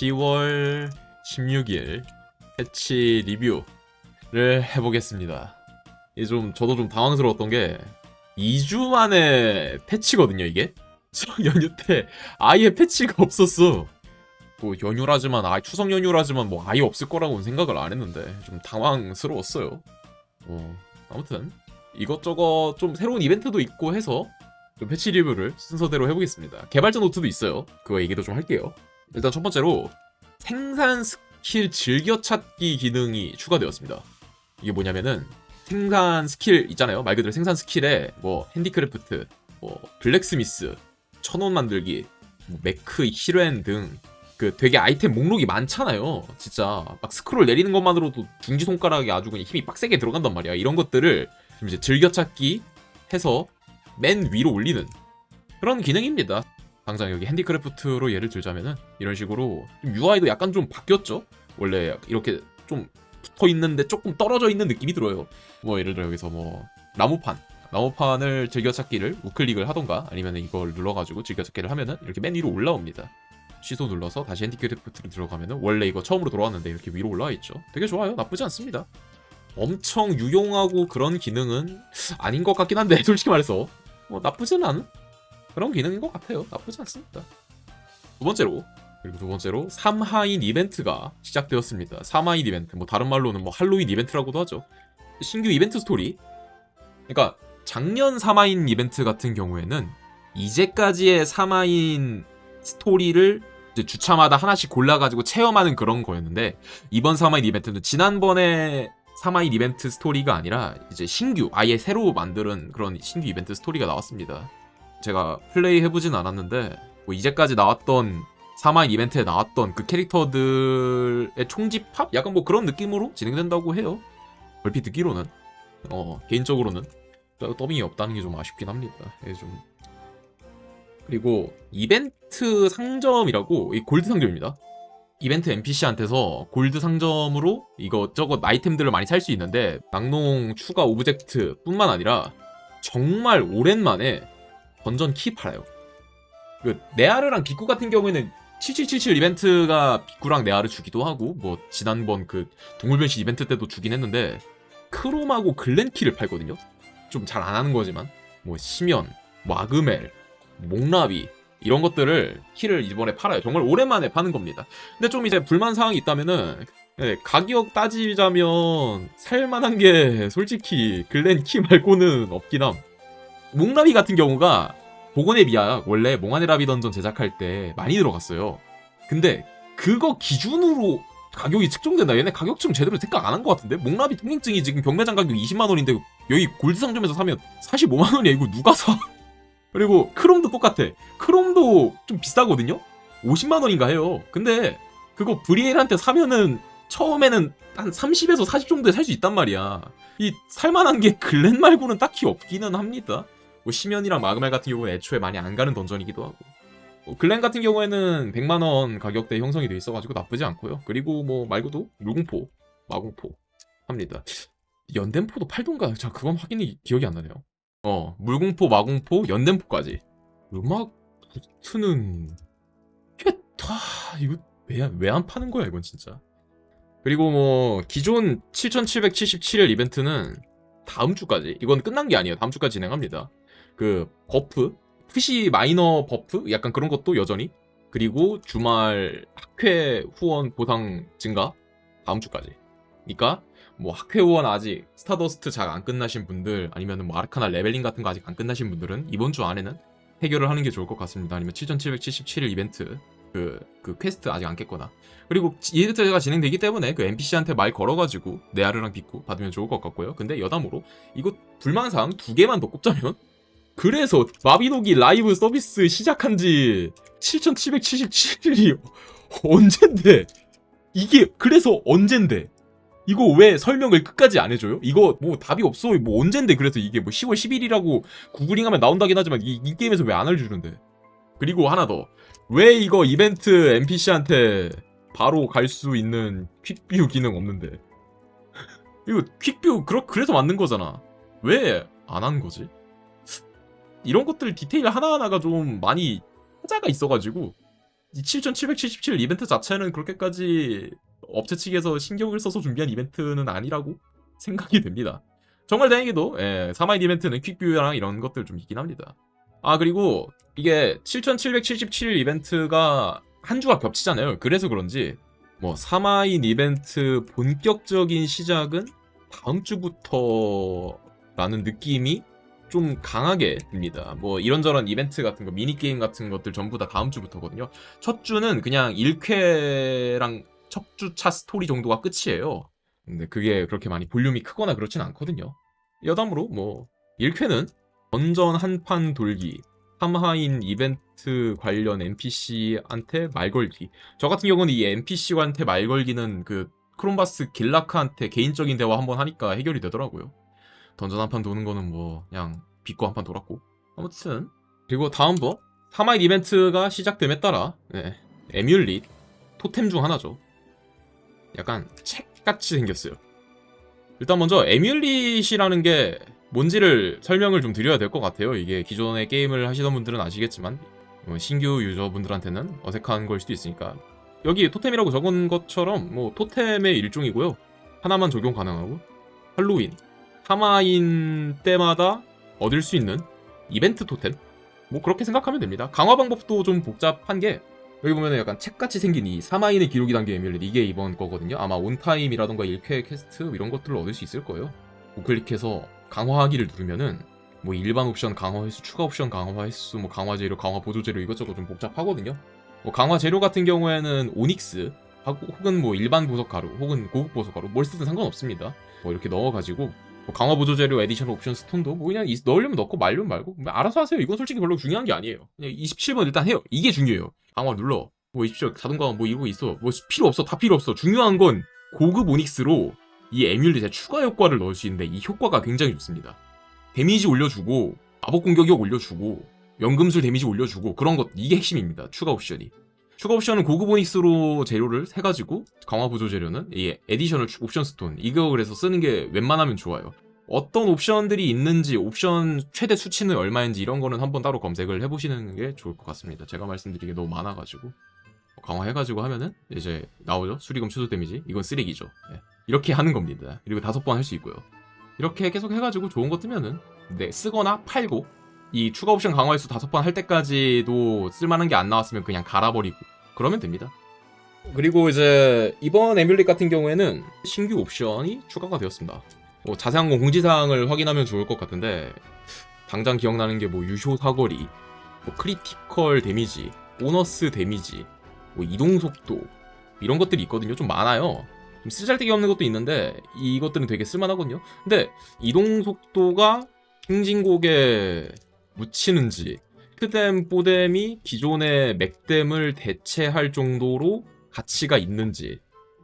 10월 16일 패치 리뷰를 해보겠습니다. 이게 좀 저도 좀 당황스러웠던 게 2주 만에 패치거든요 이게. 저 연휴 때 아예 패치가 없었어. 뭐 연휴라지만 아 추석 연휴라지만 뭐 아예 없을 거라고는 생각을 안 했는데 좀 당황스러웠어요. 어 아무튼 이것저것 좀 새로운 이벤트도 있고 해서 좀 패치 리뷰를 순서대로 해보겠습니다. 개발자 노트도 있어요. 그거 얘기도 좀 할게요. 일단 첫 번째로 생산 스킬 즐겨찾기 기능이 추가되었습니다. 이게 뭐냐면은 생산 스킬 있잖아요. 말 그대로 생산 스킬에 뭐 핸디크래프트, 뭐 블랙스미스, 천원 만들기, 뭐 메크, 히렌 등그 되게 아이템 목록이 많잖아요. 진짜 막 스크롤 내리는 것만으로도 중지 손가락에 아주 그냥 힘이 빡세게 들어간단 말이야. 이런 것들을 지금 이제 즐겨찾기 해서 맨 위로 올리는 그런 기능입니다. 당장 여기 핸디크래프트로 예를 들자면은 이런 식으로 좀 UI도 약간 좀 바뀌었죠. 원래 이렇게 좀 붙어 있는데 조금 떨어져 있는 느낌이 들어요. 뭐 예를 들어 여기서 뭐 나무판 나무판을 즐겨찾기를 우클릭을 하던가 아니면 이걸 눌러가지고 즐겨찾기를 하면은 이렇게 맨 위로 올라옵니다. 취소 눌러서 다시 핸디크래프트로 들어가면은 원래 이거 처음으로 돌아왔는데 이렇게 위로 올라와 있죠. 되게 좋아요. 나쁘지 않습니다. 엄청 유용하고 그런 기능은 아닌 것 같긴 한데 솔직히 말해서 뭐 나쁘진 않은 그런 기능인 것 같아요. 나쁘지 않습니다. 두 번째로 그리고 두 번째로 삼하인 이벤트가 시작되었습니다. 삼하인 이벤트 뭐 다른 말로는 뭐 할로윈 이벤트라고도 하죠. 신규 이벤트 스토리. 그러니까 작년 삼하인 이벤트 같은 경우에는 이제까지의 삼하인 스토리를 이제 주차마다 하나씩 골라가지고 체험하는 그런 거였는데 이번 삼하인 이벤트는 지난번에 삼하인 이벤트 스토리가 아니라 이제 신규 아예 새로 만드는 그런 신규 이벤트 스토리가 나왔습니다. 제가 플레이 해보진 않았는데 뭐 이제까지 나왔던 사마인 이벤트에 나왔던 그 캐릭터들의 총집합? 약간 뭐 그런 느낌으로 진행된다고 해요. 얼핏 듣기로는 어 개인적으로는 더빙이 없다는 게 좀 아쉽긴 합니다. 예, 좀 그리고 이벤트 상점이라고 이 골드 상점입니다. 이벤트 NPC한테서 골드 상점으로 이것저것 아이템들을 많이 살 수 있는데 낙농 추가 오브젝트 뿐만 아니라 정말 오랜만에 던전 키 팔아요. 그 네아르랑 비쿠 같은 경우에는 7777 이벤트가 비쿠랑 네아르 주기도 하고 뭐 지난번 그 동물변신 이벤트 때도 주긴 했는데 크롬하고 글렌 키를 팔거든요. 좀 잘 안 하는 거지만 뭐 시면, 뭐 아그멜, 목라비 이런 것들을 키를 이번에 팔아요. 정말 오랜만에 파는 겁니다. 근데 좀 이제 불만 사항이 있다면은 네, 가격 따지자면 살만한 게 솔직히 글렌 키 말고는 없긴 함. 목라비 같은 경우가 복원의 비약 원래 몽환의 라비 던전 제작할 때 많이 들어갔어요. 근데 그거 기준으로 가격이 측정된다. 얘네 가격쯤 제대로 생각 안 한 것 같은데? 목라비 통행증이 지금 경매장 가격 20만 원인데 여기 골드 상점에서 사면 45만 원이야. 이거 누가 사? 그리고 크롬도 똑같아. 크롬도 좀 비싸거든요? 50만 원인가 해요. 근데 그거 브리엘한테 사면은 처음에는 한 30에서 40 정도에 살 수 있단 말이야. 이 살만한 게 글렌 말고는 딱히 없기는 합니다. 뭐 시면이랑 마그말 같은 경우는 애초에 많이 안 가는 던전이기도 하고. 뭐 글렌 같은 경우에는 100만원 가격대 형성이 돼 있어가지고 나쁘지 않고요. 그리고 뭐 말고도 물공포 마공포 합니다. 연dem포도 팔던가? 자 그건 확인이 기억이 안 나네요. 어 물공포 마공포 연dem포까지. 음악 부트는 다 이거 왜왜안 파는 거야 이건 진짜. 그리고 뭐 기존 7777일 이벤트는 다음 주까지. 이건 끝난 게 아니에요. 다음 주까지 진행합니다 그 버프 푸시 마이너 버프? 약간 그런 것도 여전히? 그리고 주말 학회 후원 보상 증가? 다음 주까지. 그러니까 뭐 학회 후원 아직 스타더스트 잘 안 끝나신 분들 아니면 뭐 아르카나 레벨링 같은 거 아직 안 끝나신 분들은 이번 주 안에는 해결을 하는 게 좋을 것 같습니다. 아니면 7777일 이벤트 그, 그 퀘스트 아직 안 깼거나. 그리고 이벤트가 진행되기 때문에 그 NPC한테 말 걸어가지고 네아르랑 비쿠 받으면 좋을 것 같고요. 근데 여담으로 이거 불만사항 두 개만 더 꼽자면 그래서 마비노기 라이브 서비스 시작한 지 7777일이 언젠데? 이게 그래서 언젠데? 이거 왜 설명을 끝까지 안 해줘요? 이거 뭐 답이 없어 뭐 언젠데? 그래서 이게 뭐 10월 10일이라고 구글링하면 나온다긴 하지만 이, 이 게임에서 왜 안 알려주는데? 그리고 하나 더. 왜 이거 이벤트 NPC한테 바로 갈 수 있는 퀵뷰 기능 없는데? 이거 퀵뷰 그러, 그래서 만든 거잖아. 왜 안 한 거지? 이런 것들 디테일 하나하나가 좀 많이 하자가 있어가지고 이 7777 이벤트 자체는 그렇게까지 업체 측에서 신경을 써서 준비한 이벤트는 아니라고 생각이 됩니다. 정말 다행히도 예, 3마인 이벤트는 퀵뷰랑 이런 것들 좀 있긴 합니다. 아 그리고 이게 7777 이벤트가 한 주가 겹치잖아요. 그래서 그런지 뭐 3마인 이벤트 본격적인 시작은 다음 주부터라는 느낌이 좀 강하게 듭니다. 뭐 이런저런 이벤트 같은 거, 미니 게임 같은 것들 전부 다 다음 주부터거든요. 첫 주는 그냥 1쾌랑 첫 주차 스토리 정도가 끝이에요. 근데 그게 그렇게 많이 볼륨이 크거나 그렇진 않거든요. 여담으로 뭐 1쾌는 던전 한판 돌기, 3하인 이벤트 관련 NPC한테 말 걸기. 저 같은 경우는 이 NPC한테 말 걸기는 그 크롬바스 길라크한테 개인적인 대화 한번 하니까 해결이 되더라고요. 던전 한 판 도는 거는 뭐 그냥 비꼬 한 판 돌았고. 아무튼 그리고 다음 번 3화인 이벤트가 시작됨에 따라 네, 에뮬릿 토템 중 하나죠. 약간 책같이 생겼어요. 일단 먼저 에뮬릿이라는 게 뭔지를 설명을 좀 드려야 될 것 같아요. 이게 기존의 게임을 하시던 분들은 아시겠지만 뭐 신규 유저분들한테는 어색한 걸 수도 있으니까. 여기 토템이라고 적은 것처럼 뭐 토템의 일종이고요. 하나만 적용 가능하고 할로윈 3화인 때마다 얻을 수 있는 이벤트 토템? 뭐 그렇게 생각하면 됩니다. 강화 방법도 좀 복잡한 게 여기 보면 약간 책같이 생긴 이 3화인의 기록이 담긴 에뮬릿 이게 이번 거거든요. 아마 온타임이라던가 1회 퀘스트 이런 것들을 얻을 수 있을 거예요. 우클릭해서 강화하기를 누르면은 뭐 일반 옵션 강화 횟수, 추가 옵션 강화 횟수, 뭐 강화 재료, 강화 보조 재료 이것저것 좀 복잡하거든요. 뭐 강화 재료 같은 경우에는 오닉스 혹은 뭐 일반 보석 가루 혹은 고급 보석 가루 뭘 쓰든 상관없습니다. 뭐 이렇게 넣어가지고 뭐 강화 보조 재료 에디션 옵션 스톤도 뭐 그냥 이- 넣으려면 넣고 말려면 말고 뭐 알아서 하세요. 이건 솔직히 별로 중요한 게 아니에요. 그냥 27번 일단 해요. 이게 중요해요. 강화 눌러. 뭐 27 자동 강화 뭐 이거 있어. 뭐 필요 없어. 다 필요 없어. 중요한 건 고급 오닉스로 이 에뮬릿에 추가 효과를 넣을 수 있는데 이 효과가 굉장히 좋습니다. 데미지 올려주고 마법 공격력 올려주고 연금술 데미지 올려주고 그런 것 이게 핵심입니다. 추가 옵션이. 추가 옵션은 고급 오닉스로 재료를 해가지고 강화 보조 재료는 이 에디셔널 추- 옵션 스톤 이거 그래서 쓰는 게 웬만하면 좋아요. 어떤 옵션들이 있는지 옵션 최대 수치는 얼마인지 이런 거는 한번 따로 검색을 해보시는 게 좋을 것 같습니다. 제가 말씀드리기 너무 많아가지고 강화해가지고 하면은 이제 나오죠 수리금 취소 데미지 이건 쓰레기죠. 네. 이렇게 하는 겁니다. 그리고 다섯 번 할 수 있고요. 이렇게 계속 해가지고 좋은 거 뜨면은 네 쓰거나 팔고 이 추가 옵션 강화 횟수 다섯 번 할 때까지도 쓸만한 게 안 나왔으면 그냥 갈아버리고 그러면 됩니다. 그리고 이제 이번 에뮬릿 같은 경우에는 신규 옵션이 추가가 되었습니다. 뭐 자세한 건 공지사항을 확인하면 좋을 것 같은데 당장 기억나는 게 뭐 유효 사거리, 뭐 크리티컬 데미지, 보너스 데미지, 뭐 이동 속도 이런 것들이 있거든요. 좀 많아요. 좀 쓰잘데기 없는 것도 있는데 이것들은 되게 쓸만하거든요. 근데 이동 속도가 행진곡에 묻히는지 크댐 뽀댐이 기존의 맥댐을 대체할 정도로 가치가 있는지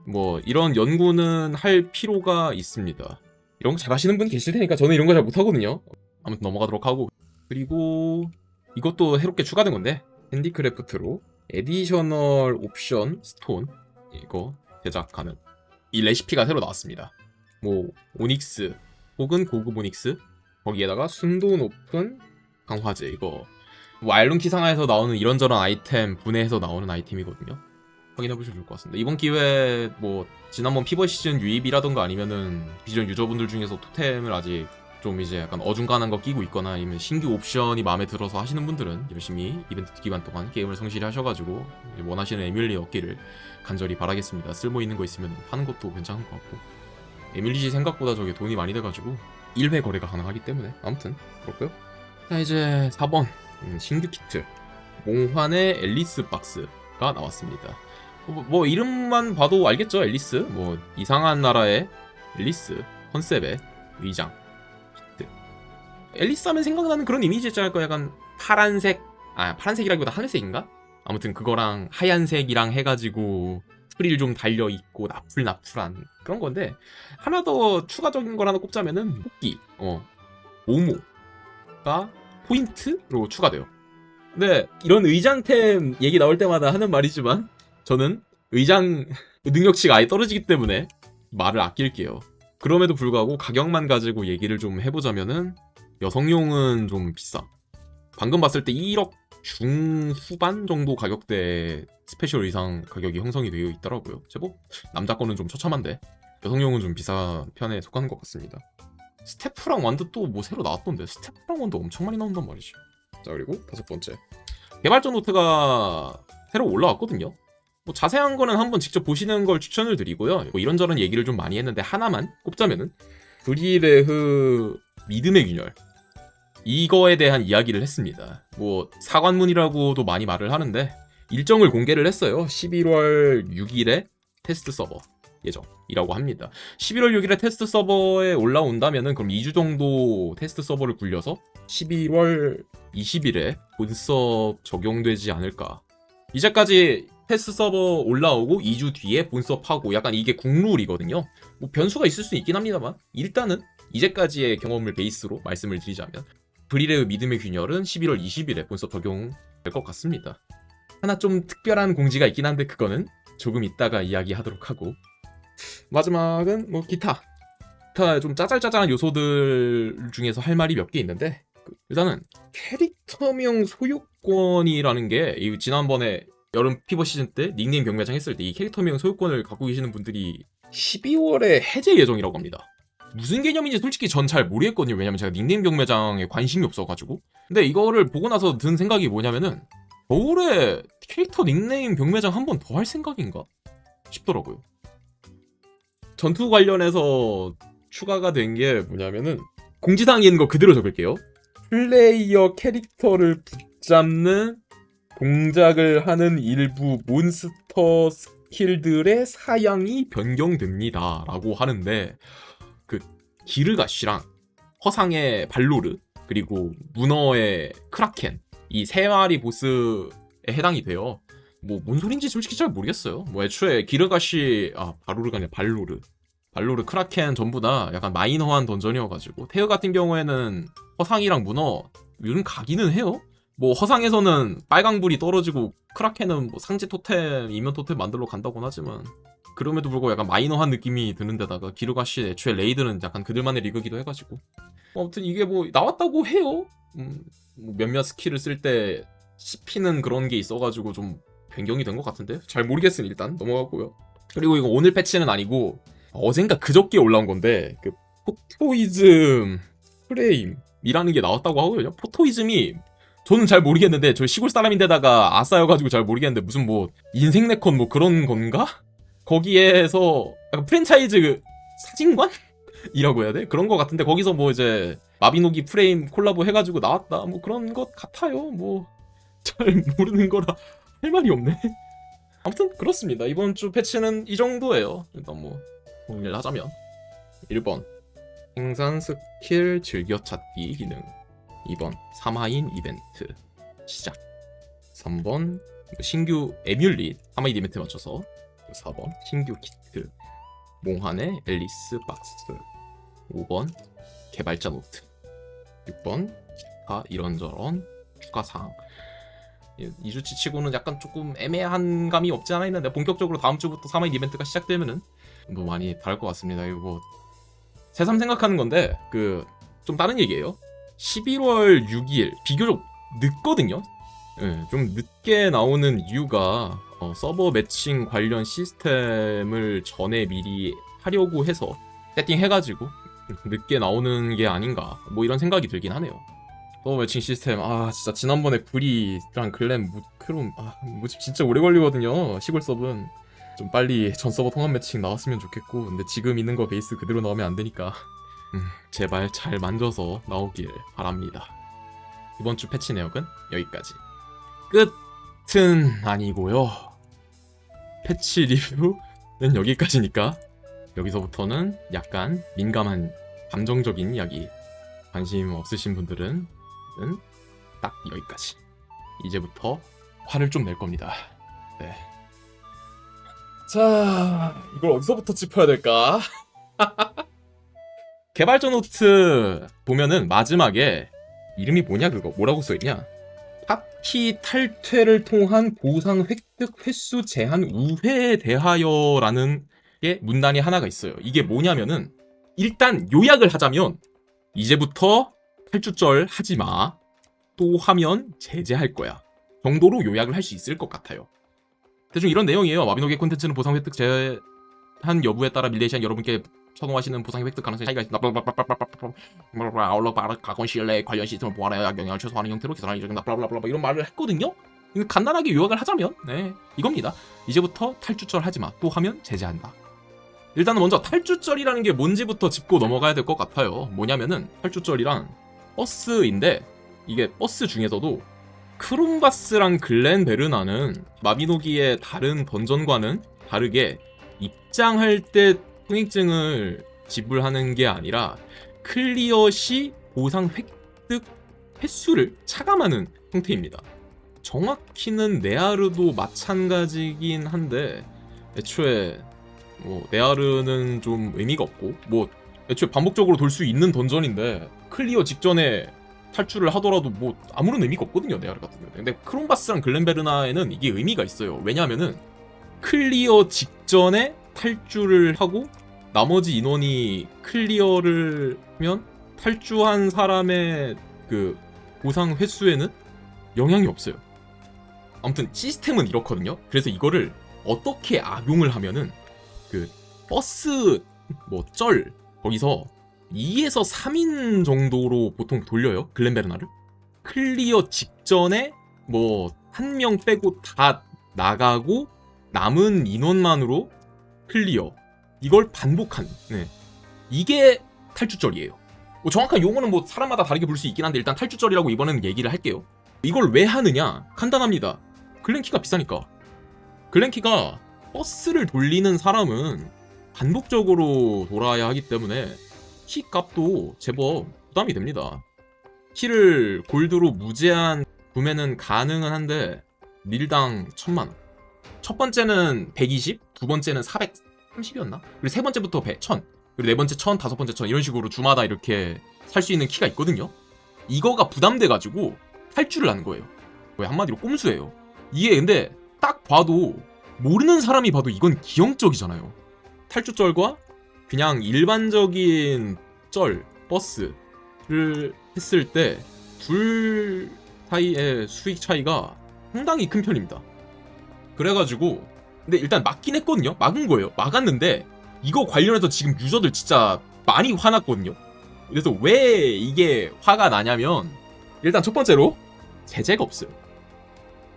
뭐 이런 연구는 할 필요가 있습니다. 이런 거 잘하시는 분 계실 테니까 저는 이런 거 잘 못하거든요. 아무튼 넘어가도록 하고 그리고 이것도 새롭게 추가된 건데 핸디크래프트로 에디셔널 옵션 스톤 이거 제작 하는 이 레시피가 새로 나왔습니다. 뭐 오닉스 혹은 고급 오닉스 거기에다가 순도 높은 강화제 이거 뭐 알룬 키 상하에서 나오는 이런저런 아이템 분해해서 나오는 아이템이거든요. 확인해 보시면 좋을 것 같습니다. 이번 기회에 뭐 지난번 피버 시즌 유입이라던가 아니면은 기존 유저분들 중에서 토템을 아직 좀 이제 약간 어중간한 거 끼고 있거나 아니면 신규 옵션이 마음에 들어서 하시는 분들은 열심히 이벤트 기간 동안 게임을 성실히 하셔가지고 원하시는 에뮬리 얻기를 간절히 바라겠습니다. 쓸모 있는 거 있으면 파는 것도 괜찮은 것 같고 에뮬리지 생각보다 저게 돈이 많이 돼가지고 1회 거래가 가능하기 때문에 아무튼 그렇고요. 자 이제 4번 음, 신규 키트. 몽환의 앨리스 박스가 나왔습니다. 뭐, 뭐 이름만 봐도 알겠죠 앨리스? 뭐 이상한 나라의 앨리스 컨셉의 위장 키트. 앨리스 하면 생각나는 그런 이미지 있지 않을까 약간 파란색? 아 파란색이라기보다 하늘색인가? 아무튼 그거랑 하얀색이랑 해가지고 프릴 좀 달려 있고 나풀나풀한 그런 건데 하나 더 추가적인 걸 하나 꼽자면은 토끼. 어 오모 가 포인트로 추가돼요. 근데 이런 의장템 얘기 나올 때마다 하는 말이지만 저는 의장 능력치가 아예 떨어지기 때문에 말을 아낄게요. 그럼에도 불구하고 가격만 가지고 얘기를 좀 해보자면은 여성용은 좀 비싸. 방금 봤을 때 1억 중후반 정도 가격대 스페셜 의상 가격이 형성이 되어 있더라고요. 제법 남자 거는 좀 처참한데 여성용은 좀 비싼 편에 속하는 것 같습니다. 스태프랑 완드 또 뭐 새로 나왔던데 스태프랑 완드 엄청 많이 나온단 말이지. 자 그리고 다섯 번째 개발자 노트가 새로 올라왔거든요. 뭐 자세한 거는 한번 직접 보시는 걸 추천을 드리고요. 뭐 이런저런 얘기를 좀 많이 했는데 하나만 꼽자면은 브리레흐 믿음의 균열 이거에 대한 이야기를 했습니다. 뭐 사관문이라고도 많이 말을 하는데 일정을 공개를 했어요. 11월 6일에 테스트 서버 예정이라고 합니다. 11월 6일에 테스트 서버에 올라온다면은 그럼 2주 정도 테스트 서버를 굴려서 11월 20일에 본섭 적용되지 않을까. 이제까지 테스트 서버 올라오고 2주 뒤에 본섭하고 약간 이게 국룰이거든요. 뭐 변수가 있을 수 있긴 합니다만 일단은 이제까지의 경험을 베이스로 말씀을 드리자면 브리레의 믿음의 균열은 11월 20일에 본섭 적용될 것 같습니다. 하나 좀 특별한 공지가 있긴 한데 그거는 조금 이따가 이야기하도록 하고 마지막은 뭐 기타 기타 좀 짜잘짜잘한 요소들 중에서 할 말이 몇 개 있는데 그 일단은 캐릭터명 소유권이라는 게이 지난번에 여름 피버 시즌 때 닉네임 경매장 했을 때 이 캐릭터명 소유권을 갖고 계시는 분들이 12월에 해제 예정이라고 합니다. 무슨 개념인지 솔직히 전 잘 모르겠거든요. 왜냐면 제가 닉네임 경매장에 관심이 없어가지고. 근데 이거를 보고 나서 든 생각이 뭐냐면은 겨울에 캐릭터 닉네임 경매장 한 번 더 할 생각인가 싶더라고요. 전투 관련해서 추가가 된 게 뭐냐면은 공지사항에 있는 거 그대로 적을게요. 플레이어 캐릭터를 붙잡는 동작을 하는 일부 몬스터 스킬들의 사양이 변경됩니다. 라고 하는데 그 기르가시랑 허상의 발로르 그리고 문어의 크라켄 이 세 마리 보스에 해당이 돼요. 뭐 뭔 소린지 솔직히 잘 모르겠어요. 뭐 애초에 기르가시 아 바로르가 아니라 발로르 발로르 크라켄 전부 다 약간 마이너한 던전이어가지고 테어 같은 경우에는 허상이랑 문어 요즘 가기는 해요. 뭐 허상에서는 빨강불이 떨어지고 크라켄은 뭐 상지 토템, 이면 토템 만들러 간다곤 하지만 그럼에도 불구하고 약간 마이너한 느낌이 드는 데다가 기르가시 애초에 레이드는 약간 그들만의 리그기도 해가지고 뭐 아무튼 이게 뭐 나왔다고 해요. 음, 뭐 몇몇 스킬을 쓸 때 씹히는 그런 게 있어가지고 좀 변경이 된 것 같은데 잘 모르겠으니 일단 넘어가고요. 그리고 이거 오늘 패치는 아니고 어젠가 그저께 올라온 건데 그 포토이즘 프레임이라는 게 나왔다고 하거든요. 포토이즘이 저는 잘 모르겠는데 저 시골 사람인데다가 아싸여가지고 잘 모르겠는데 무슨 뭐 인생 네컨 뭐 그런 건가? 거기에서 약간 프랜차이즈 사진관? 이라고 해야 돼? 그런 거 같은데 거기서 뭐 이제 마비노기 프레임 콜라보 해가지고 나왔다 뭐 그런 것 같아요 뭐 잘 모르는 거라 할 말이 없네. 아무튼 그렇습니다. 이번 주 패치는 이 정도예요. 일단 뭐 정리를 하자면. 1번. 생산 스킬 즐겨찾기 기능. 2번. 3화인 이벤트. 시작. 3번. 신규 에뮬릿. 3화인 이벤트 맞춰서. 4번. 신규 키트. 몽환의 앨리스 박스. 5번. 개발자 노트. 6번. 기타 이런저런 추가사항 2주치 치고는 약간 조금 애매한 감이 없지 않아 있는데 본격적으로 다음 주부터 3화 이벤트가 시작되면은 뭐 많이 다를 것 같습니다. 이거 뭐 새삼 생각하는 건데 그 좀 다른 얘기예요. 11월 6일 비교적 늦거든요. 예, 좀 늦게 나오는 이유가 어, 서버 매칭 관련 시스템을 전에 미리 하려고 해서 세팅해가지고 늦게 나오는 게 아닌가 뭐 이런 생각이 들긴 하네요. 서버 매칭 시스템 아 진짜 지난번에 구리랑 글램 무 크롬 아 뭐지 진짜 오래 걸리거든요 시골 서브는 좀 빨리 전 서버 통합 매칭 나왔으면 좋겠고 근데 지금 있는 거 베이스 그대로 나오면 안 되니까 음, 제발 잘 만져서 나오길 바랍니다. 이번 주 패치 내역은 여기까지. 끝은 아니고요. 패치 리뷰는 여기까지니까 여기서부터는 약간 민감한 감정적인 이야기 관심 없으신 분들은 딱 여기까지. 이제부터 화를 좀 낼 겁니다. 네. 자, 이걸 어디서부터 짚어야 될까? 개발자 노트 보면은 마지막에 이름이 뭐냐 그거 뭐라고 써있냐 파티 탈퇴를 통한 보상 획득 횟수 제한 우회에 대하여라는 게 문단이 하나가 있어요. 이게 뭐냐면은 일단 요약을 하자면 이제부터 탈주절 하지 마. 또 하면 제재할 거야. 정도로 요약을 할 수 있을 것 같아요. 대충 이런 내용이에요. 마비노기 콘텐츠는 보상 획득 제한 여부에 따라 밀레이션 여러분께 선호하시는 보상 획득 가능성이 차이가 있다. 아울러 가건 시일내 관련 시스템을 보완하여 영향을 최소화하는 형태로 개선하는 예정이다. 블라블라블라 이런 말을 했거든요. 간단하게 요약을 하자면 네 이겁니다. 이제부터 탈주절 하지 마. 또 하면 제재한다. 일단은 먼저 탈주절이라는 게 뭔지부터 짚고 넘어가야 될 것 같아요. 뭐냐면은 탈주절이란 버스인데 이게 버스 중에서도 크롬바스랑 글렌 베르나는 마비노기의 다른 던전과는 다르게 입장할 때 통행증을 지불하는 게 아니라 클리어 시 보상 획득 횟수를 차감하는 형태입니다. 정확히는 네아르도 마찬가지긴 한데 애초에 뭐 네아르는 좀 의미가 없고 뭐 애초에 반복적으로 돌 수 있는 던전인데 클리어 직전에 탈출을 하더라도 뭐 아무런 의미가 없거든요 네아르 같은 경우에. 근데 크롬바스랑 글렌베르나에는 이게 의미가 있어요. 왜냐하면은 클리어 직전에 탈출을 하고 나머지 인원이 클리어를 하면 탈주한 사람의 그 보상 횟수에는 영향이 없어요. 아무튼 시스템은 이렇거든요. 그래서 이거를 어떻게 악용을 하면은 그 버스 뭐 쩔 거기서 2에서 3인 정도로 보통 돌려요 글렌베르나를? 클리어 직전에 뭐 한 명 빼고 다 나가고 남은 인원만으로 클리어. 이걸 반복한 네. 이게 탈주절이에요. 뭐 정확한 용어는 뭐 사람마다 다르게 부를 수 있긴 한데 일단 탈주절이라고 이번에는 얘기를 할게요. 이걸 왜 하느냐? 간단합니다. 글렌키가 비싸니까. 글렌키가 버스를 돌리는 사람은 반복적으로 돌아야 하기 때문에 키 값도 제법 부담이 됩니다. 키를 골드로 무제한 구매는 가능은 한데 밀당 천만 원. 첫 번째는 120, 두 번째는 430이었나? 그리고 세 번째부터 100, 1000, 그리고 네 번째 1000, 다섯 번째 1000 이런 식으로 주마다 이렇게 살 수 있는 키가 있거든요. 이거가 부담돼 가지고 탈주를 하는 거예요. 거의 한마디로 꼼수예요. 이게 근데 딱 봐도 모르는 사람이 봐도 이건 기형적이잖아요. 탈주절과 그냥 일반적인 쩔 버스를 했을 때 둘 사이의 수익 차이가 상당히 큰 편입니다. 그래가지고 근데 일단 막긴 했거든요. 막은 거예요. 막았는데 이거 관련해서 지금 유저들 진짜 많이 화났거든요. 그래서 왜 이게 화가 나냐면 일단 첫 번째로 제재가 없어요.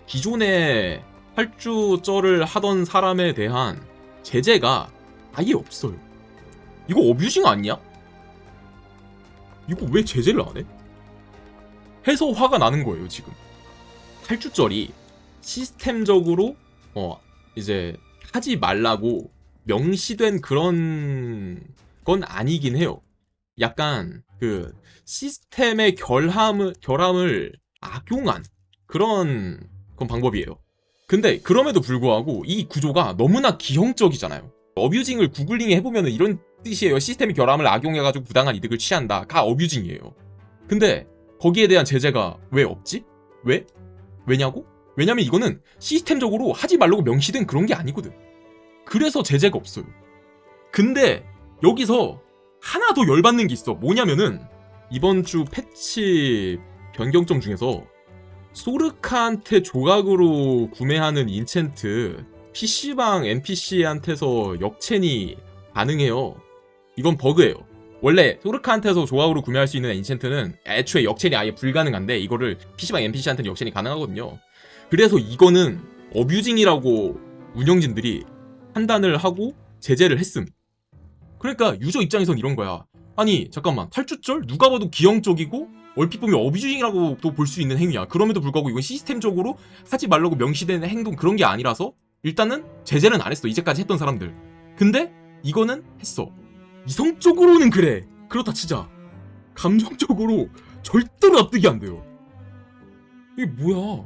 기존에 탈주절을 하던 사람에 대한 제재가 아예 없어요. 이거 어뷰징 아니야? 이거 왜 제재를 안 해? 해서 화가 나는 거예요, 지금. 탈주절이 시스템적으로 어 이제 하지 말라고 명시된 그런 건 아니긴 해요. 약간 그 시스템의 결함을 결함을 악용한 그런 그런 방법이에요. 근데 그럼에도 불구하고 이 구조가 너무나 기형적이잖아요. 어뷰징을 구글링 해보면 이런 뜻이에요. 시스템의 결함을 악용해가지고 부당한 이득을 취한다.가 어뷰징이에요. 근데 거기에 대한 제재가 왜 없지? 왜? 왜냐고? 왜냐면 이거는 시스템적으로 하지 말라고 명시된 그런 게 아니거든. 그래서 제재가 없어요. 근데 여기서 하나 더 열받는 게 있어. 뭐냐면은 이번 주 패치 변경점 중에서 소르카한테 조각으로 구매하는 인챈트 PC방 NPC한테서 역첸이 가능해요. 이건 버그예요. 원래 소르카한테서 조각으로 구매할 수 있는 인챈트는 애초에 역첸이 아예 불가능한데 이거를 PC방 NPC한테는 역첸이 가능하거든요. 그래서 이거는 어뷰징이라고 운영진들이 판단을 하고 제재를 했음. 그러니까 유저 입장에선 이런 거야. 아니 잠깐만 탈주절 누가 봐도 기형적이고 얼핏 보면 어뷰징이라고도 볼 수 있는 행위야. 그럼에도 불구하고 이건 시스템적으로 하지 말라고 명시된 행동 그런 게 아니라서 일단은 제재는 안 했어. 이제까지 했던 사람들. 근데 이거는 했어. 이성적으로는 그래. 그렇다 치자. 감정적으로 절대로 납득이 안 돼요. 이게 뭐야?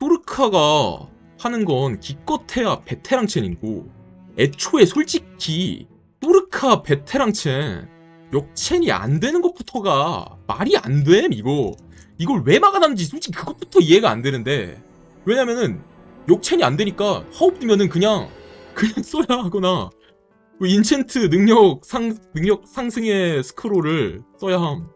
토르카가 하는 건 기껏해야 베테랑 첸이고 애초에 솔직히 토르카 베테랑 첸 역첸이 안 되는 것부터가 말이 안 돼, 이거. 이걸 왜 막아놨는지 솔직히 그것부터 이해가 안 되는데. 왜냐면은, 역첸이 안 되니까, 하옵이면은 그냥, 그냥 써야 하거나, 뭐 인챈트 능력 상, 능력 상승의 스크롤을 써야 함.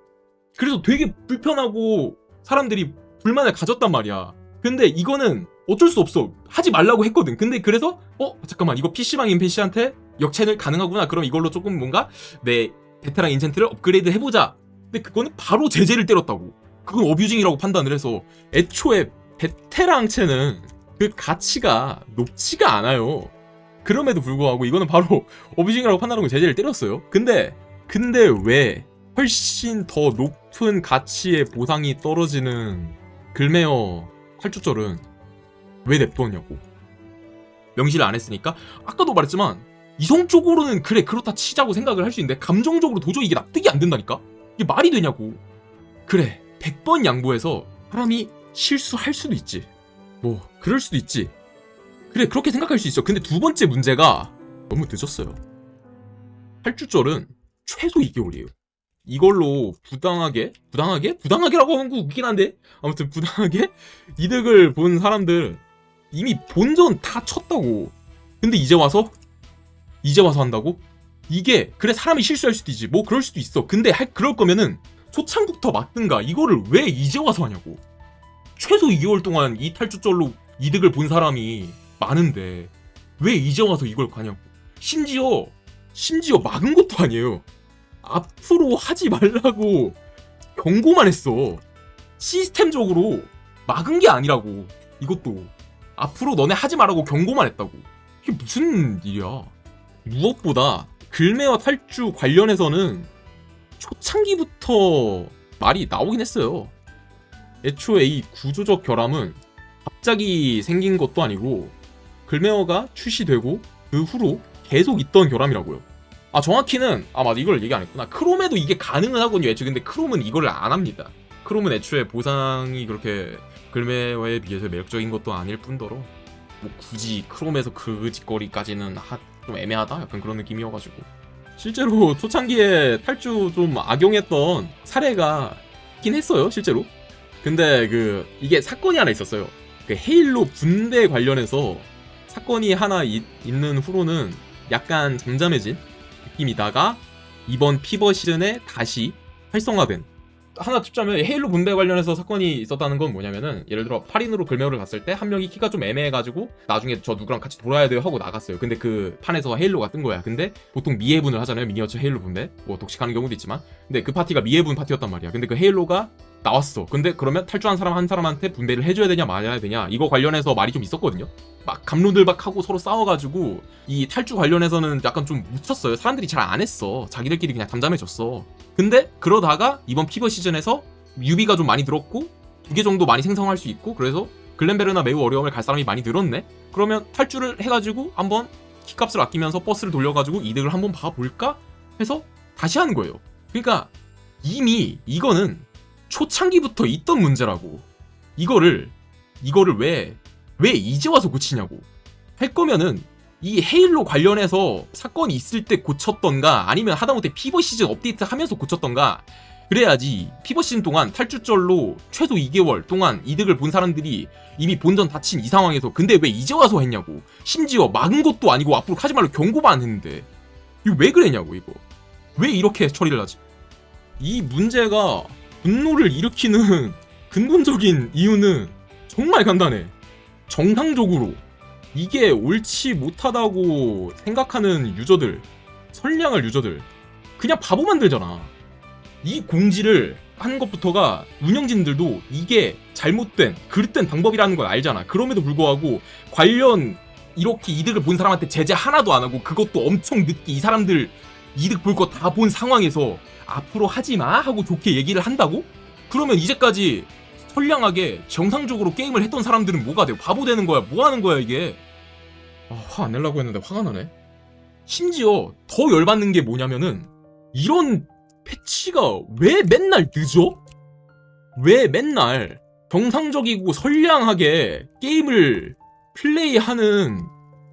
그래서 되게 불편하고, 사람들이 불만을 가졌단 말이야. 근데 이거는 어쩔 수 없어. 하지 말라고 했거든. 근데 그래서 어 잠깐만 이거 PC방 인펜시한테 역채널 가능하구나. 그럼 이걸로 조금 뭔가 내 베테랑 인챈트를 업그레이드 해보자. 근데 그거는 바로 제재를 때렸다고. 그건 어뷰징이라고 판단을 해서 애초에 베테랑 채는 그 가치가 높지가 않아요. 그럼에도 불구하고 이거는 바로 어뷰징이라고 판단하고 제재를 때렸어요. 근데 근데 왜 훨씬 더 높은 가치의 보상이 떨어지는 글메어 탈주절은 왜 냅뒀냐고. 명시를 안 했으니까 아까도 말했지만 이성적으로는 그래 그렇다 치자고 생각을 할 수 있는데 감정적으로 도저히 이게 납득이 안 된다니까? 이게 말이 되냐고. 그래 100번 양보해서 사람이 실수할 수도 있지. 뭐 그럴 수도 있지. 그래 그렇게 생각할 수 있어. 근데 두 번째 문제가 너무 늦었어요. 탈주절은 최소 2개월이에요. 이걸로 부당하게 부당하게 부당하게라고 거 웃긴 한데 아무튼 부당하게 이득을 본 사람들 이미 본전 다 쳤다고. 근데 이제 와서 이제 와서 한다고? 이게 그래 사람이 실수할 수도 있지. 뭐 그럴 수도 있어. 근데 할 그럴 거면은 초창부터 막든가 이거를 왜 이제 와서 하냐고. 최소 2개월 동안 이 탈주절로 이득을 본 사람이 많은데 왜 이제 와서 이걸 가냐고. 심지어 심지어 막은 것도 아니에요. 앞으로 하지 말라고 경고만 했어. 시스템적으로 막은 게 아니라고. 이것도 앞으로 너네 하지 말라고 경고만 했다고. 이게 무슨 일이야? 무엇보다 글메어 탈주 관련해서는 초창기부터 말이 나오긴 했어요. 애초에 이 구조적 결함은 갑자기 생긴 것도 아니고 글메어가 출시되고 그 후로 계속 있던 결함이라고요. 아 정확히는 아 맞아 이걸 얘기 안 했구나. 크롬에도 이게 가능은 하거든요. 애초에 근데 크롬은 이거를 안 합니다. 크롬은 애초에 보상이 그렇게 글메어에 비해서 매력적인 것도 아닐 뿐더러 뭐 굳이 크롬에서 그 짓거리까지는 하, 좀 애매하다 약간 그런 느낌이어가지고 실제로 초창기에 탈주 좀 악용했던 사례가 있긴 했어요 실제로 근데 그 이게 사건이 하나 있었어요 그 헤일로 분대 관련해서 사건이 하나 이- 있는 후로는 약간 잠잠해진 느낌이다가 이번 피버 시즌에 다시 활성화된. 하나 찝자면 헤일로 분배 관련해서 사건이 있었다는 건 뭐냐면은 예를 들어 8인으로 글메어를 갔을 때 한 명이 키가 좀 애매해가지고 나중에 저 누구랑 같이 돌아야 돼요 하고 나갔어요. 근데 그 판에서 헤일로가 뜬 거야. 근데 보통 미해분을 하잖아요. 미니어처 헤일로 분배 뭐 독식하는 경우도 있지만. 근데 그 파티가 미해분 파티였단 말이야. 근데 그 헤일로가 나왔어. 근데 그러면 탈주한 사람 한 사람한테 분배를 해줘야 되냐 말아야 되냐 이거 관련해서 말이 좀 있었거든요. 막 감로들박하고 서로 싸워가지고 이 탈주 관련해서는 약간 좀 묻혔어요. 사람들이 잘 안 했어. 자기들끼리 그냥 잠잠해졌어. 근데 그러다가 이번 피버 시즌에서 유비가 좀 많이 늘었고 두 개 정도 많이 생성할 수 있고 그래서 글렌베르나 매우 어려움을 갈 사람이 많이 늘었네. 그러면 탈주를 해가지고 한번 키값을 아끼면서 버스를 돌려가지고 이득을 한번 봐볼까 해서 다시 하는 거예요. 그러니까 이미 이거는 초창기부터 있던 문제라고. 이거를 이거를 왜 왜 이제 와서 고치냐고. 할 거면은 이 헤일로 관련해서 사건이 있을 때 고쳤던가 아니면 하다못해 피버 시즌 업데이트 하면서 고쳤던가 그래야지 피버 시즌 동안 탈주절로 최소 2개월 동안 이득을 본 사람들이 이미 본전 다친 이 상황에서 근데 왜 이제 와서 했냐고. 심지어 막은 것도 아니고 앞으로 하지 말로 경고만 안 했는데. 이거 왜 그랬냐고 이거. 왜 이렇게 처리를 하지? 이 문제가 분노를 일으키는 근본적인 이유는 정말 간단해 정상적으로 이게 옳지 못하다고 생각하는 유저들, 선량할 유저들, 그냥 바보 만들잖아. 이 공지를 하는 것부터가 운영진들도 이게 잘못된, 그릇된 방법이라는 걸 알잖아. 그럼에도 불구하고 관련 이렇게 이득을 본 사람한테 제재 하나도 안 하고 그것도 엄청 늦게 이 사람들 이득 볼 거 다 본 상황에서 앞으로 하지 마 하고 좋게 얘기를 한다고? 그러면 이제까지 선량하게 정상적으로 게임을 했던 사람들은 뭐가 돼요? 바보 되는 거야? 뭐 하는 거야 이게? 아, 화 안 내려고 했는데 화가 나네. 심지어 더 열받는 게 뭐냐면은 이런 패치가 왜 맨날 늦어? 왜 맨날 정상적이고 선량하게 게임을 플레이하는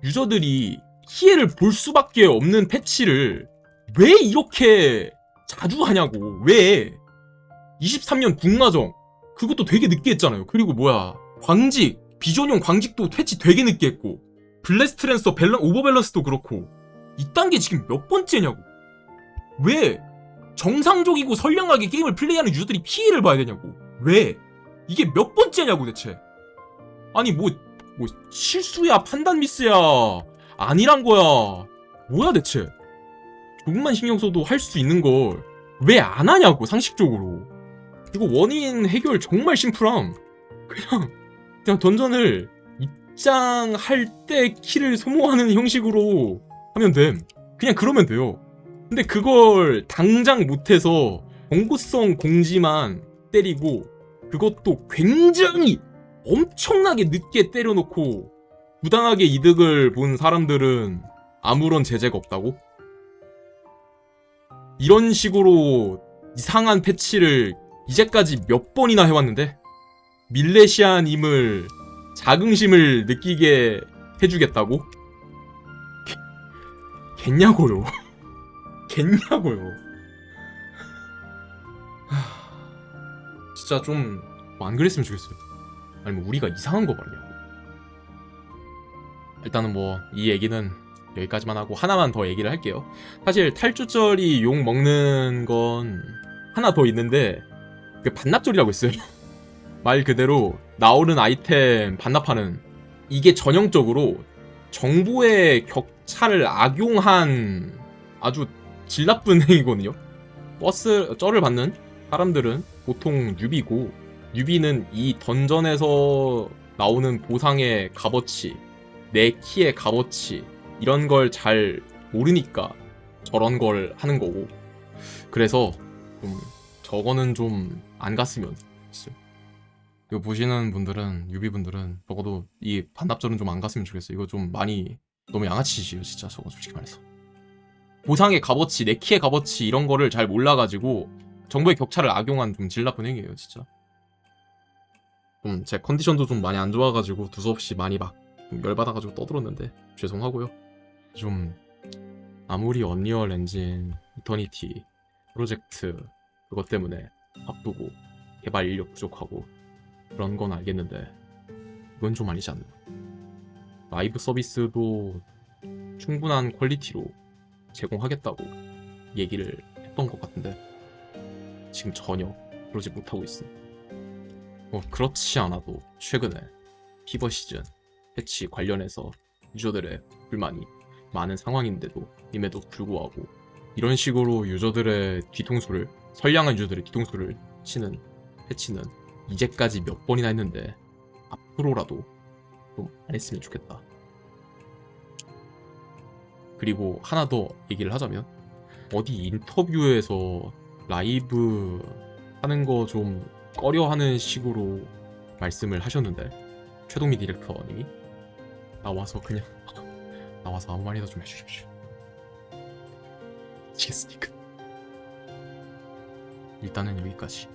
유저들이 피해를 볼 수밖에 없는 패치를 왜 이렇게 자주 하냐고. 왜? 23년 국마정. 그것도 되게 늦게 했잖아요. 그리고 뭐야. 광직. 비전용 광직도 패치 되게 늦게 했고. 블레스트 랜서 밸런 오버밸런스도 그렇고. 이딴 게 지금 몇 번째냐고. 왜? 정상적이고 선량하게 게임을 플레이하는 유저들이 피해를 봐야 되냐고. 왜? 이게 몇 번째냐고 대체. 아니 뭐 뭐 실수야 판단 미스야. 아니란 거야. 뭐야 대체 조금만 신경 써도 할 수 있는 걸 왜 안 하냐고 상식적으로. 이거 원인 해결 정말 심플함. 그냥 그냥 던전을 입장할 때 키를 소모하는 형식으로 하면 됨. 그냥 그러면 돼요. 근데 그걸 당장 못해서 경고성 공지만 때리고 그것도 굉장히 엄청나게 늦게 때려놓고 부당하게 이득을 본 사람들은 아무런 제재가 없다고? 이런 식으로 이상한 패치를 이제까지 몇 번이나 해왔는데 밀레시아님을 자긍심을 느끼게 해주겠다고? 개- 겠냐고요? 겠냐고요? 하, 진짜 좀 안 그랬으면 좋겠어요. 아니면 우리가 이상한 거 말이야. 일단은 뭐 이 얘기는 여기까지만 하고 하나만 더 얘기를 할게요. 사실 탈주절이 욕 먹는 건 하나 더 있는데 그 반납절이라고 있어요. 말 그대로 나오는 아이템 반납하는 이게 전형적으로 정보의 격차를 악용한 아주 질 나쁜 행위거든요. 버스 쩔을 받는 사람들은 보통 뉴비고 뉴비는 이 던전에서 나오는 보상의 값어치 내 키의 값어치 이런 걸 잘 모르니까 저런 걸 하는 거고. 그래서 좀 저거는 좀 안 갔으면 좋겠어요. 이거 보시는 분들은 유비 분들은 적어도 이 반납절은 좀 안 갔으면 좋겠어요. 이거 좀 많이 너무 양아치시요 진짜 저거 솔직히 말해서. 보상의 값어치 내 키의 값어치 이런 거를 잘 몰라가지고 정보의 격차를 악용한 좀 질 나쁜 행위예요 진짜. 좀 제 컨디션도 좀 많이 안 좋아가지고 두서없이 많이 막좀 열받아가지고 떠들었는데 죄송하고요 좀 아무리 언리얼 엔진 이터니티 프로젝트 그것 때문에 바쁘고 개발 인력 부족하고 그런 건 알겠는데 이건 좀 아니지 않나? 라이브 서비스도 충분한 퀄리티로 제공하겠다고 얘기를 했던 것 같은데 지금 전혀 그러지 못하고 있음 뭐 그렇지 않아도 최근에 피버 시즌 패치 관련해서 유저들의 불만이 많은 상황인데도 임에도 불구하고 이런 식으로 유저들의 뒤통수를 선량한 유저들의 뒤통수를 치는 패치는 이제까지 몇 번이나 했는데 앞으로라도 좀 안 했으면 좋겠다. 그리고 하나 더 얘기를 하자면 어디 인터뷰에서 라이브 하는 거 좀 꺼려하는 식으로 말씀을 하셨는데 최동미 디렉터님이 나와서 그냥 나와서 아무 말이나 좀 해주십시오. 아시겠습니까? 일단은 여기까지.